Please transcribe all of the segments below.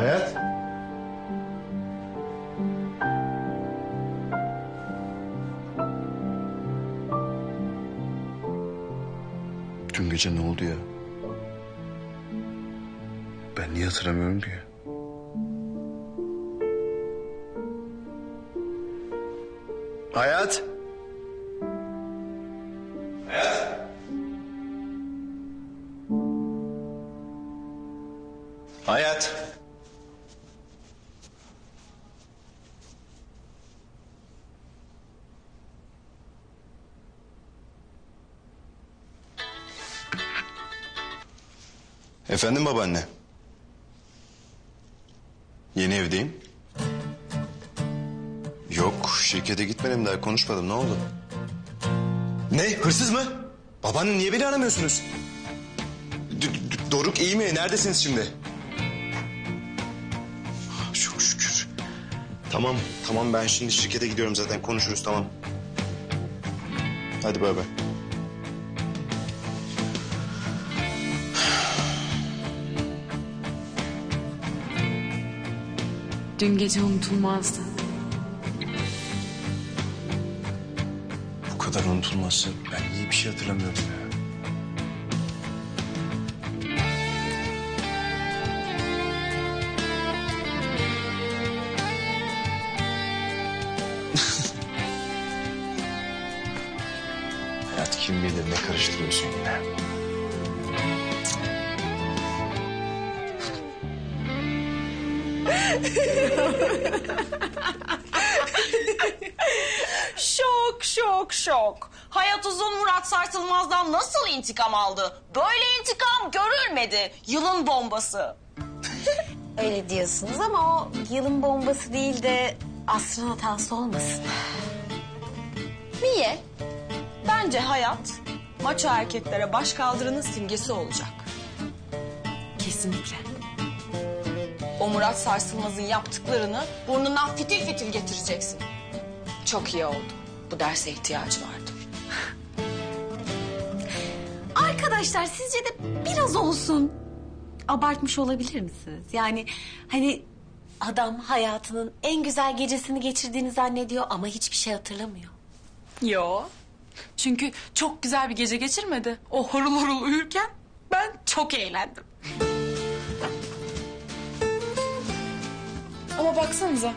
Hayat. Dün gece ne oldu ya? Ben niye hatırlamıyorum ki? Hayat. Hayat. Hayat. Efendim babaanne. Yeni evdeyim. Yok şirkete gitmedim daha konuşmadım ne oldu? Ne hırsız mı? Babaanne niye beni aramıyorsunuz? D- D- Doruk iyi mi? Neredesiniz şimdi? Çok şükür. Tamam tamam ben şimdi şirkete gidiyorum zaten konuşuruz tamam. Hadi bay bay. Dün gece unutulmazdı. Bu kadar unutulmazsa ben niye bir şey hatırlamıyorum ya? Hayat kim bilir ne karıştırıyorsun yine. Şok, şok, şok. Hayat Uzun Murat Sarsılmaz'dan nasıl intikam aldı? Böyle intikam görülmedi. Yılın bombası. Öyle diyorsunuz ama o yılın bombası değil de asrın hatası olmasın. Niye? Bence hayat maço erkeklere baş kaldırının simgesi olacak. Kesinlikle. O Murat Sarsılmaz'ın yaptıklarını burnundan fitil fitil getireceksin. Çok iyi oldu. Bu derse ihtiyacı vardı. Arkadaşlar sizce de biraz olsun abartmış olabilir misiniz? Yani hani adam hayatının en güzel gecesini geçirdiğini zannediyor ama hiçbir şey hatırlamıyor. Yo. Çünkü çok güzel bir gece geçirmedi. O horul horul uyurken ben çok eğlendim. Ama baksanıza.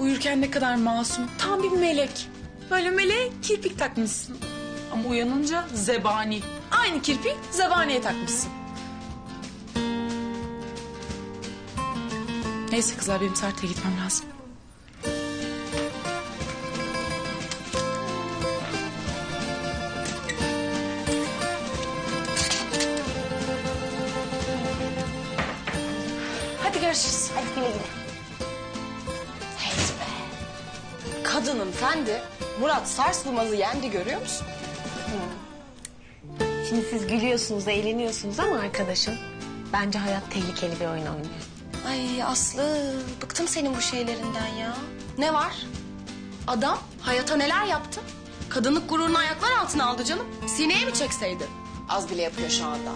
Uyurken ne kadar masum. Tam bir melek. Böyle meleğe kirpik takmışsın. Ama uyanınca zebani. Aynı kirpiği zebaniye takmışsın. Neyse kızlar benim Sarta'ya gitmem lazım. Görüşürüz. Hadi güle güle. Hey be. Kadının fendi Murat Sarsılmaz'ı yendi görüyor musun? Şimdi siz gülüyorsunuz, eğleniyorsunuz ama arkadaşım bence hayat tehlikeli bir oyun oynuyor. Ay Aslı bıktım senin bu şeylerinden ya. Ne var? Adam hayata neler yaptı? Kadınlık gururunu ayaklar altına aldı canım. Sineye mi çekseydi? Az bile yapıyor şu anda.